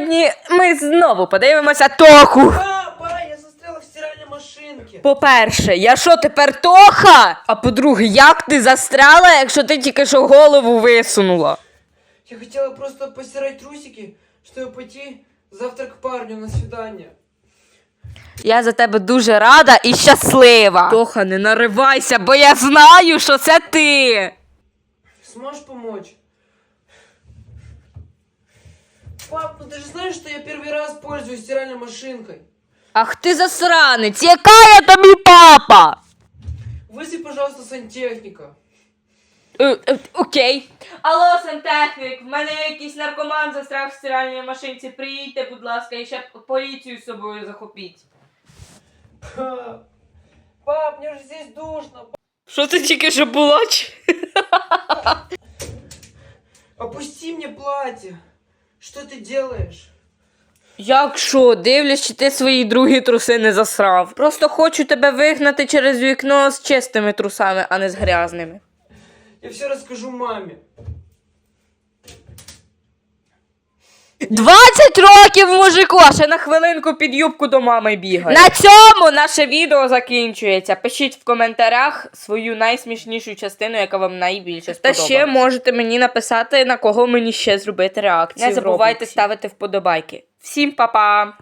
сьогодні ми знову подивимося Тоху. Папа, я застряла в стиральной машинке. По-перше, я що тепер Тоха? А по-друге, як ти застряла, якщо ти тільки що голову висунула? Я хотела просто постирать трусики, чтобы пойти завтра к парню на свидание. Я за тебе дуже рада і щаслива. Тоха, не наривайся, бо я знаю, що це ти. Сможешь помочь? Пап, ну ты же знаешь, что я первый раз пользуюсь стиральной машинкой. Ах ти засранець, яка я тобі папа? Вызови, пожалуйста, сантехника. Е, е, Окей. Алло, сантехнік, в мене якийсь наркоман застряг в стиральній машинці. Приїдьте, будь ласка, і ще поліцію з собою захопіть. Пап, пап, мне же здесь душно. Що це тільки що було? чи? Опусти мне платье. Что ти делаєш? Як що, дивлюсь, чи ти свої другі труси не засрав. Просто хочу тебе вигнати через вікно з чистими трусами, а не з грязними. Я все розкажу маме. 20 років мужику, а ще на хвилинку під юбку до мами бігає. На цьому наше відео закінчується. Пишіть в коментарях свою найсмішнішу частину, яка вам найбільше Та ще можете мені написати, на кого мені ще зробити реакцію. Не забувайте ставити вподобайки. Всім па-па!